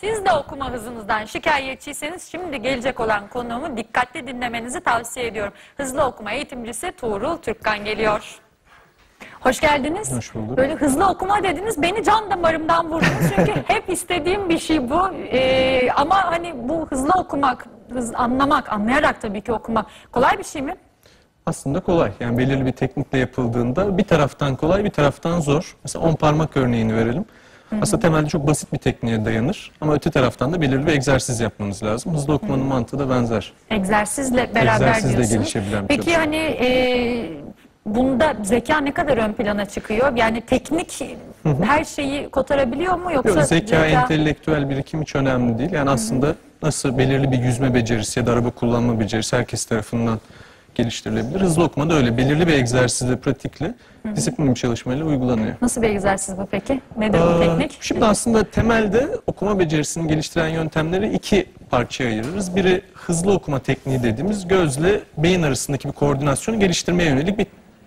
siz de okuma hızınızdan şikayetçiyseniz şimdi gelecek olan konuğumu dikkatli dinlemenizi tavsiye ediyorum. Hızlı okuma eğitimcisi Tuğrul Türkkan geliyor. Hoş geldiniz. Hoş bulduk. Böyle hızlı okuma dediniz. Beni can damarımdan vurdunuz. Çünkü hep istediğim bir şey bu. Ee, ama hani bu hızlı okumak, hız, anlamak, anlayarak tabii ki okumak kolay bir şey mi? Aslında kolay. Yani belirli bir teknikle yapıldığında bir taraftan kolay bir taraftan zor. Mesela 10 parmak örneğini verelim. Aslında temelde çok basit bir tekniğe dayanır. Ama öte taraftan da belirli bir egzersiz yapmanız lazım. Hızlı okumanın mantığı da benzer. Egzersizle beraber Egzersizle diyorsunuz. gelişebilen bir Peki çalışma. hani e, bunda zeka ne kadar ön plana çıkıyor? Yani teknik her şeyi kotarabiliyor mu yoksa Yok, zeka, entelektüel birikim hiç önemli değil. Yani aslında nasıl belirli bir yüzme becerisi ya da araba kullanma becerisi herkes tarafından geliştirilebilir. Hızlı okuma da öyle. Belirli bir egzersizle, pratikle, disiplinli bir çalışmayla uygulanıyor. Nasıl bir egzersiz bu peki? Nedir bu Aa, teknik? Şimdi aslında temelde okuma becerisini geliştiren yöntemleri iki parçaya ayırırız. Biri hızlı okuma tekniği dediğimiz gözle beyin arasındaki bir koordinasyonu geliştirmeye yönelik bir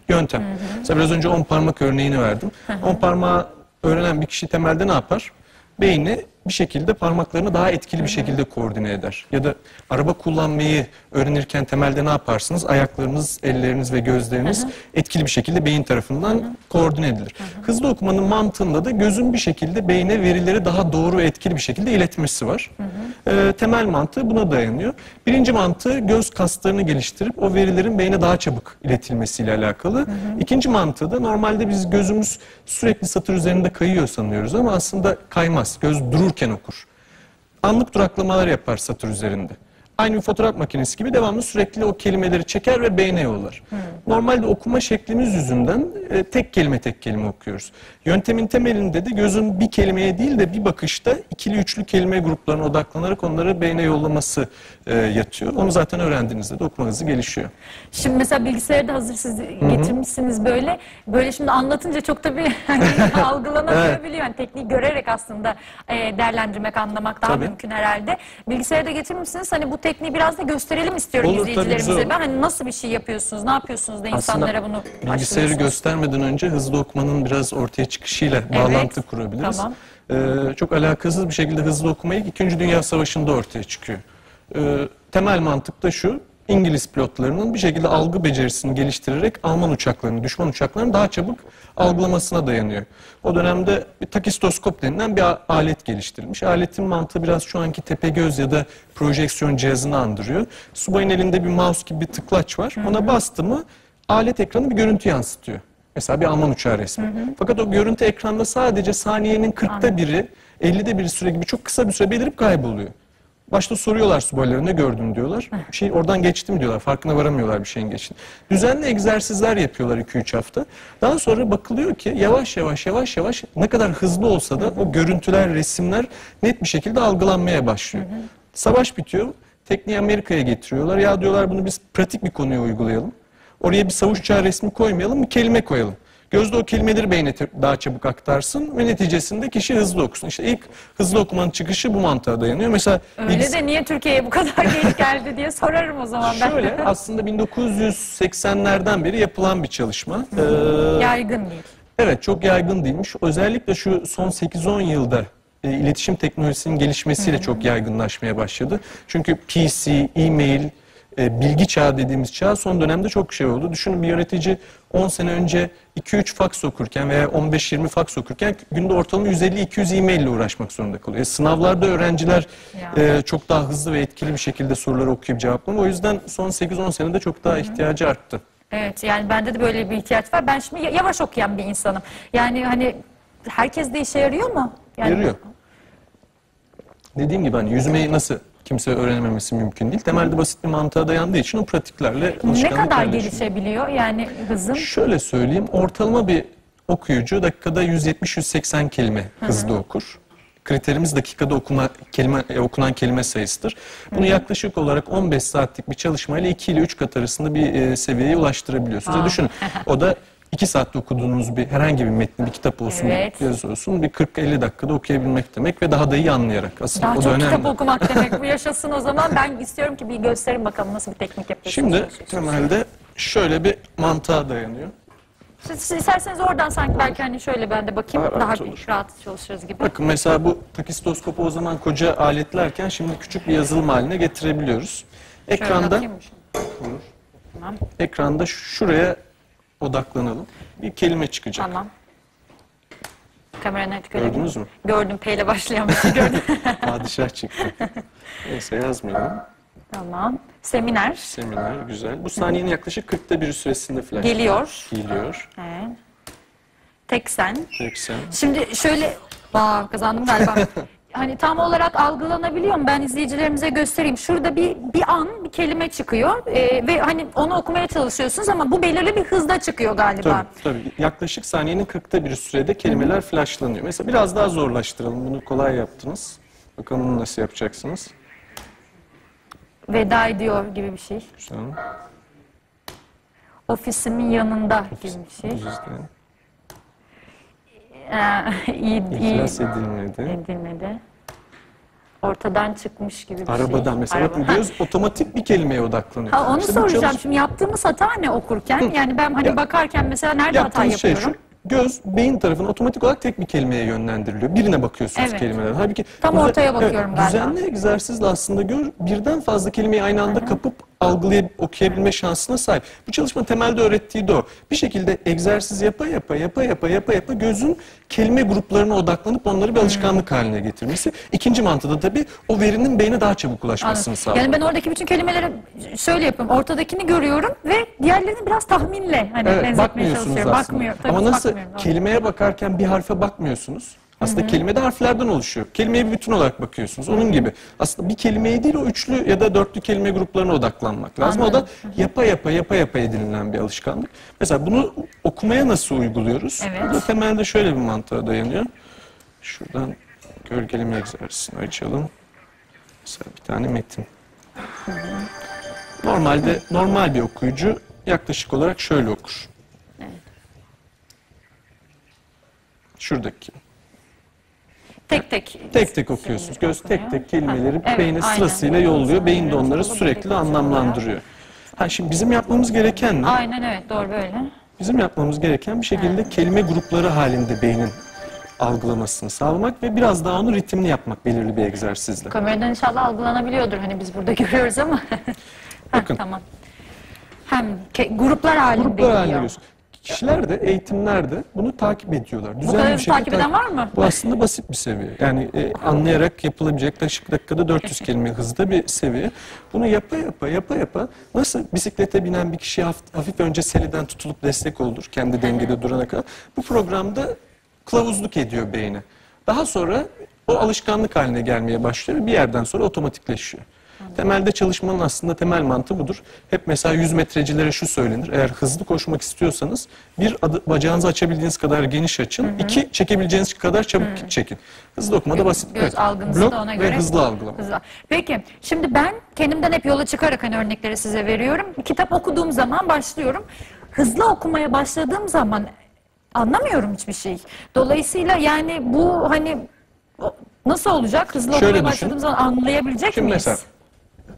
yöntem. Mesela biraz önce 10 parmak örneğini verdim. 10 parmağı öğrenen bir kişi temelde ne yapar? Beyni bir şekilde parmaklarını daha etkili bir şekilde koordine eder. Ya da araba kullanmayı öğrenirken temelde ne yaparsınız? Ayaklarınız, elleriniz ve gözleriniz etkili bir şekilde beyin tarafından koordine edilir. Hızlı okumanın mantığında da gözün bir şekilde beyne verileri daha doğru ve etkili bir şekilde iletmesi var. Ee, temel mantığı buna dayanıyor. Birinci mantığı göz kaslarını geliştirip o verilerin beyne daha çabuk iletilmesiyle alakalı. İkinci mantığı da normalde biz gözümüz sürekli satır üzerinde kayıyor sanıyoruz ama aslında kaymaz. Göz dururken okur anlık duraklamalar yapar satır üzerinde. Aynı bir fotoğraf makinesi gibi devamlı sürekli o kelimeleri çeker ve beyne yollar. Normalde okuma şeklimiz yüzünden e, tek kelime tek kelime okuyoruz. Yöntemin temelinde de gözün bir kelimeye değil de bir bakışta ikili üçlü kelime gruplarına odaklanarak onları beyne yollaması e, yatıyor. Onu zaten öğrendiğinizde de okuma hızı gelişiyor. Şimdi mesela bilgisayarı da hazır siz getirmişsiniz böyle. Böyle şimdi anlatınca çok tabii hani algılanabiliyor. Yani tekniği görerek aslında e, değerlendirmek, anlamak daha Tabii. mümkün herhalde. Bilgisayarı da getirmişsiniz. Hani bu tekniği biraz da gösterelim istiyorum Olur, izleyicilerimize. Ben hani nasıl bir şey yapıyorsunuz, ne yapıyorsunuz da insanlara bunu bilgisayarı aşılıyorsunuz? göstermeden önce hızlı okumanın biraz ortaya çıkışıyla bağlantı kurabiliriz. tamam. Ee, çok alakasız bir şekilde hızlı okuma ilk 2. Dünya Savaşı'nda ortaya çıkıyor. Ee, temel mantık da şu. İngiliz pilotlarının bir şekilde algı becerisini geliştirerek Alman uçaklarını, düşman uçaklarını daha çabuk algılamasına dayanıyor. O dönemde bir takistoskop denilen bir alet geliştirilmiş. Aletin mantığı biraz şu anki tepegöz ya da projeksiyon cihazını andırıyor. Subayın elinde bir mouse gibi bir tıklaç var. Ona bastı mı alet ekranı bir görüntü yansıtıyor. Mesela bir Alman uçağı resmi. Fakat o görüntü ekranda sadece saniyenin 40'ta biri, 50'de biri süre gibi çok kısa bir süre belirip kayboluyor. Başta soruyorlar subaylara ne gördün diyorlar. Bir şey oradan geçtim diyorlar. Farkına varamıyorlar bir şeyin geçtiğini. Düzenli egzersizler yapıyorlar 2-3 hafta. Daha sonra bakılıyor ki yavaş yavaş yavaş yavaş ne kadar hızlı olsa da o görüntüler, resimler net bir şekilde algılanmaya başlıyor. Savaş bitiyor. Tekniği Amerika'ya getiriyorlar. Ya diyorlar bunu biz pratik bir konuya uygulayalım. Oraya bir savaş uçağı resmi koymayalım, bir kelime koyalım. Gözde o kelimeleri beyne daha çabuk aktarsın ve neticesinde kişi hızlı okusun. İşte ilk hızlı okumanın çıkışı bu mantığa dayanıyor. Mesela Öyle bilgis- de niye Türkiye'ye bu kadar geç geldi diye sorarım o zaman ben. şöyle aslında 1980'lerden beri yapılan bir çalışma. Ee, Yaygın değil. Evet çok yaygın değilmiş. Özellikle şu son 8-10 yılda e, iletişim teknolojisinin gelişmesiyle çok yaygınlaşmaya başladı. Çünkü PC, e-mail, e, bilgi çağı dediğimiz çağ son dönemde çok şey oldu. Düşünün bir yönetici 10 sene önce 2-3 faks okurken veya 15-20 faks okurken günde ortalama 150-200 e-mail ile uğraşmak zorunda kalıyor. E, sınavlarda öğrenciler e, çok daha hızlı ve etkili bir şekilde soruları okuyup cevaplama. O yüzden son 8-10 senede çok daha ihtiyacı arttı. Evet yani bende de böyle bir ihtiyaç var. Ben şimdi yavaş okuyan bir insanım. Yani hani herkes de işe yarıyor mu? Yani Yarıyor. Dediğim gibi hani yüzmeyi nasıl kimse öğrenememesi mümkün değil. Temelde basit bir mantığa dayandığı için o pratiklerle Ne kadar gelişebiliyor yani hızım? Şöyle söyleyeyim ortalama bir okuyucu dakikada 170-180 kelime hızlı okur. Kriterimiz dakikada okuma, kelime, e, okunan kelime sayısıdır. Bunu yaklaşık olarak 15 saatlik bir çalışmayla 2 ile 3 kat arasında bir e, seviyeye ulaştırabiliyorsunuz. Ya düşünün o da 2 saatte okuduğunuz bir herhangi bir metni, bir kitap olsun, Evet. bir yazı olsun bir 40-50 dakikada okuyabilmek demek ve daha da iyi anlayarak. Aslında Daha o da çok önemli. kitap okumak demek bu yaşasın o zaman. Ben istiyorum ki bir gösterin bakalım nasıl bir teknik yapıyorsunuz. Şimdi temelde şöyle bir mantığa dayanıyor. Siz, siz isterseniz oradan sanki belki hani şöyle ben de bakayım Daha daha, rahat olur. rahat çalışırız gibi. Bakın mesela bu takistoskopu o zaman koca aletlerken şimdi küçük bir yazılım haline getirebiliyoruz. Ekranda. Tamam. ekranda şuraya odaklanalım. Bir kelime çıkacak. Tamam. Kamera net Gördünüz mü? Gördüm. P ile başlayan bir şey gördüm. Padişah çıktı. Neyse yazmayalım. tamam. Seminer. Seminer güzel. Bu saniyenin yaklaşık 40'ta bir süresinde flash Geliyor. geliyor. Evet. Teksen. 80. Şimdi şöyle... Aa, kazandım galiba. hani tam olarak algılanabiliyor mu? Ben izleyicilerimize göstereyim. Şurada bir bir an bir kelime çıkıyor Ee, ve hani onu okumaya çalışıyorsunuz ama bu belirli bir hızda çıkıyor galiba. Tabii, tabii. Yaklaşık saniyenin 40'ta bir sürede kelimeler flashlanıyor. Mesela biraz daha zorlaştıralım. Bunu kolay yaptınız. Bakalım bunu nasıl yapacaksınız. Veda ediyor gibi bir şey. Güzel. Ofisimin yanında gibi bir şey. Güzel. Ee, iyi, iyi İflas edilmedi. edilmedi. Ortadan çıkmış gibi bir şey. Arabadan mesela Araba. göz otomatik bir kelimeye odaklanıyor. Ha, onu İşte soracağım. çalış- Şimdi yaptığımız hata ne okurken? Yani ben hani Ya- bakarken mesela nerede hata şey yapıyorum? şu. Göz beyin tarafından otomatik olarak tek bir kelimeye yönlendiriliyor. Birine bakıyorsunuz Evet. kelimeler. Halbuki Tam ortaya bakıyorum galiba. Düzenli egzersizle aslında gör birden fazla kelimeyi aynı anda kapıp algılayıp okuyabilme şansına sahip. Bu çalışma temelde öğrettiği de o. Bir şekilde egzersiz yapa yapa yapa yapa yapa yapa gözün kelime gruplarına odaklanıp onları bir alışkanlık haline getirmesi. İkinci mantığı da tabii o verinin beyne daha çabuk ulaşmasını sağlıyor. Yani ben oradaki bütün kelimeleri şöyle yapıyorum. Ortadakini görüyorum ve diğerlerini biraz tahminle hani Evet, benzetmeye bakmıyorsunuz çalışıyorum. aslında. Bakmıyor. Tabii Ama nasıl kelimeye bakarken bir harfe bakmıyorsunuz. Aslında kelime de harflerden oluşuyor. Kelimeye bir bütün olarak bakıyorsunuz. Onun gibi. Aslında bir kelimeye değil o üçlü ya da dörtlü kelime gruplarına odaklanmak lazım. O da yapa yapa yapa yapa edinilen bir alışkanlık. Mesela bunu okumaya nasıl uyguluyoruz? Evet. Bu da temelde şöyle bir mantığa dayanıyor. Şuradan gölgeleme egzersizini açalım. Mesela bir tane metin. Normalde normal bir okuyucu yaklaşık olarak şöyle okur. Şuradaki. Tek tek. Tek tek okuyorsunuz. Göz tek tek kelimeleri Evet, beyne aynen. sırasıyla yolluyor. Beyin de onları sürekli anlamlandırıyor. Ha şimdi bizim yapmamız gereken ne? Aynen evet doğru böyle. Bizim yapmamız gereken bir şekilde kelime grupları halinde beynin algılamasını sağlamak ve biraz daha onu ritimli yapmak belirli bir egzersizle. Kameradan inşallah algılanabiliyordur. Hani biz burada görüyoruz ama. Bakın. tamam. Hem gruplar halinde Gruplar halinde Kişiler de eğitimlerde bunu takip ediyorlar. Düzenli kadar bir şekilde takip eden var mı? Bu aslında basit bir seviye. Yani e, anlayarak yapılabilecek yaklaşık dakikada 400 kelime hızda bir seviye. Bunu yapa yapa yapa yapa nasıl bisiklete binen bir kişi hafif, önce seliden tutulup destek olur kendi dengede durana kadar. Bu programda kılavuzluk ediyor beyne. Daha sonra o alışkanlık haline gelmeye başlıyor bir yerden sonra otomatikleşiyor. Temelde çalışmanın aslında temel mantığı budur. Hep mesela 100 metrecilere şu söylenir. Eğer hızlı koşmak istiyorsanız bir adı, bacağınızı açabildiğiniz kadar geniş açın. iki çekebileceğiniz kadar çabuk çekin. Hızlı okumada basit. Göz Evet. algınızı Blok da ona ve göre hızlı algılama. Hızlı. Peki şimdi ben kendimden hep yola çıkarak hani örnekleri size veriyorum. Kitap okuduğum zaman başlıyorum. Hızlı okumaya başladığım zaman anlamıyorum hiçbir şey. Dolayısıyla yani bu hani nasıl olacak? Hızlı Şöyle okumaya düşün. başladığım zaman anlayabilecek Şimdi miyiz? mesela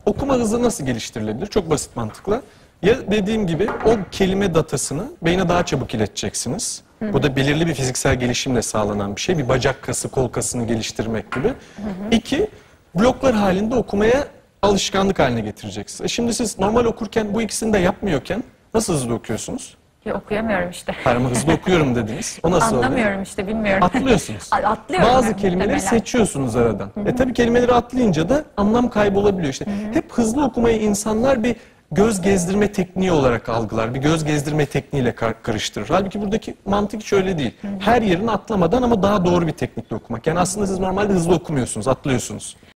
okuma hızı nasıl geliştirilebilir? Çok basit mantıkla. Ya dediğim gibi o kelime datasını beyne daha çabuk ileteceksiniz. Bu da belirli bir fiziksel gelişimle sağlanan bir şey. Bir bacak kası, kol kasını geliştirmek gibi. İki, bloklar halinde okumaya alışkanlık haline getireceksiniz. E şimdi siz normal okurken bu ikisini de yapmıyorken nasıl hızlı okuyorsunuz? Ya, okuyamıyorum işte. Hayır ama hızlı okuyorum dediniz. O nasıl oluyor? Anlamıyorum işte bilmiyorum. Atlıyorsunuz. A- Atlıyorum Bazı ben kelimeleri muhtemelen. seçiyorsunuz aradan. E tabii kelimeleri atlayınca da anlam kaybolabiliyor işte. Hep hızlı okumayı insanlar bir göz gezdirme tekniği olarak algılar. Bir göz gezdirme tekniğiyle kar- karıştırır. Halbuki buradaki mantık hiç öyle değil. Her yerini atlamadan ama daha doğru bir teknikle okumak. Yani aslında siz normalde hızlı okumuyorsunuz, atlıyorsunuz.